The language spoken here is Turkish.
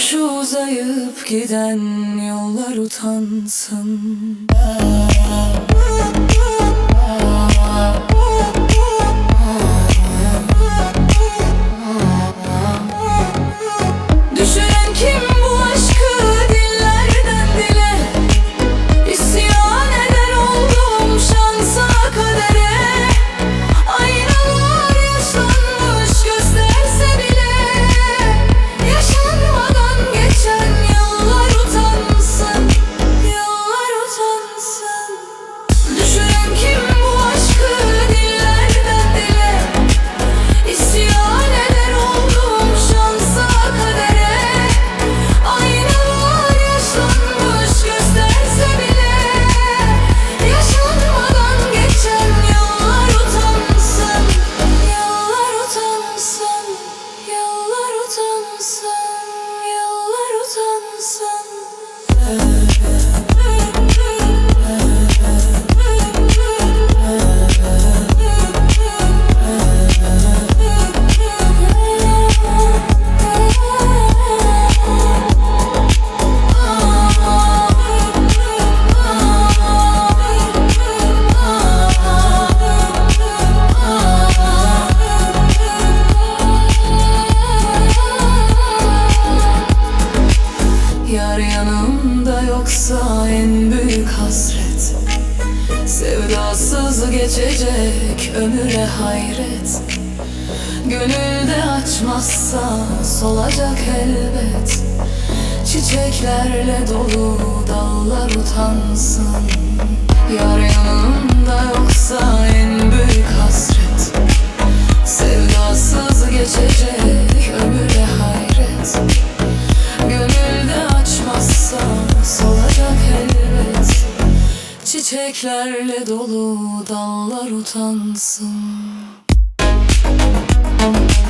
Şu uzayıp giden yollar utansın Yar Geçecek ömüre hayret. Gönülde açmazsa solacak elbet. Çiçeklerle dolu dallar utansın. Yar yanımda yoksa Çiçeklerle dolu dallar utansın. Düşüren